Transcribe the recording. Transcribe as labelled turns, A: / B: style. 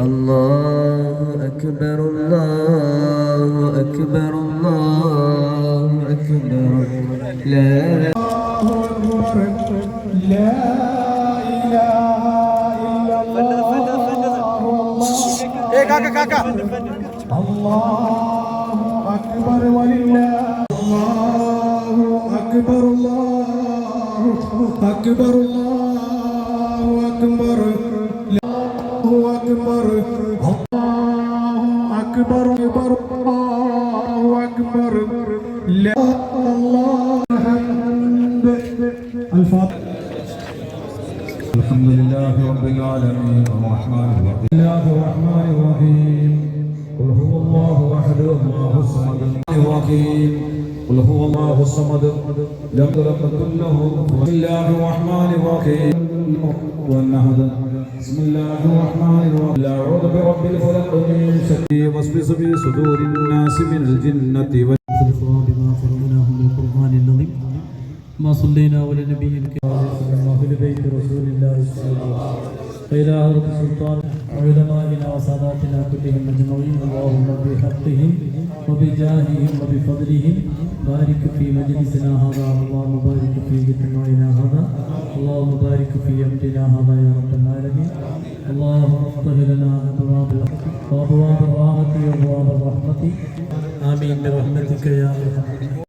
A: الله أكبر الله أكبر الله أكبر. لا.
B: ഏ కాక కాక
C: అల్లాహు అక్బర్ అల్లాహు అక్బర్ అల్లాహు అక్బర్ అల్లాహు అక్బర్ అల్లాహు అక్బర్ అల్లాహు అక్బర్ అక్బర్ అల్లాహు అక్బర్ لا الله الحمد الفاتحة الحمد لله رب العالمين الرحمن الرحيم الله الرحمن الرحيم قل هو الله احد الله الصمد الرحيم قل هو الله الصمد لم يلد له بسم الله الرحمن الرحيم والنهض بسم الله الرحمن الرحيم لا اعوذ برب الفلق من شر وسوس في صدور الناس من الجنه والناس
D: الصواب ما فرعناه من القرآن العظيم ما صلينا على نبي الكريم عليه بيت رسول الله صلى الله عليه وسلم. وإلى حضرة سلطان علمائنا وساداتنا كلهم أجمعين. اللهم بحقهم وبجاههم وبفضلهم. بارك في مجلسنا هذا اللهم بارك في اجتماعنا هذا. اللهم بارك في أمرنا هذا يا رب العالمين. اللهم افتح لنا أبواب وأبواب الراحة وأبواب الرحمة. آمين برحمتك يا أرحم